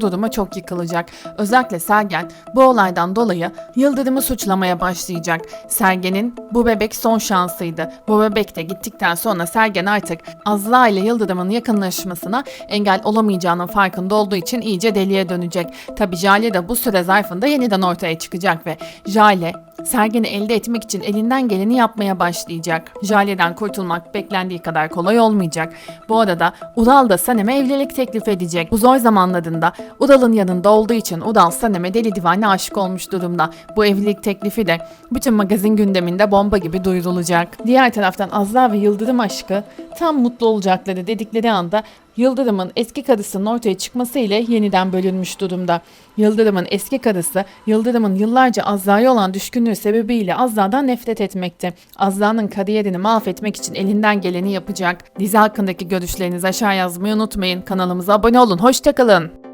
durumu çok yıkılacak. Özellikle Sergen bu olaydan dolayı Yıldırım'ı suçlamaya başlayacak. Sergen'in bu bebek son şansıydı. Bu bebek de gittikten sonra Sergen artık Azra ile Yıldırım'ın yakınlaşmasına engel olamayacağının farkında olduğu için iyice deliye dönecek. Tabi Jale de bu süre zarfında yeniden ortaya çıkacak ve Jale Sergen'i elde etmek için elinden geleni yapmaya başlayacak. Jale'den kurtulmak beklendiği kadar kolay olmayacak. Bu arada Ural da Sanem'e evlilik teklif edecek. Bu zor zamanlarında Ural'ın yanında olduğu için Ural Sanem'e deli divane aşık olmuş durumda. Bu evlilik teklifi de bütün magazin gündeminde bomba gibi duyurulacak. Diğer taraftan Azra ve Yıldırım aşkı tam mutlu olacakları dedikleri anda Yıldırım'ın eski karısının ortaya çıkması ile yeniden bölünmüş durumda. Yıldırım'ın eski karısı, Yıldırım'ın yıllarca Azra'ya olan düşkünlüğü sebebiyle Azra'dan nefret etmekte. Azra'nın kariyerini mahvetmek için elinden geleni yapacak. Dizi hakkındaki görüşlerinizi aşağı yazmayı unutmayın. Kanalımıza abone olun. Hoşçakalın.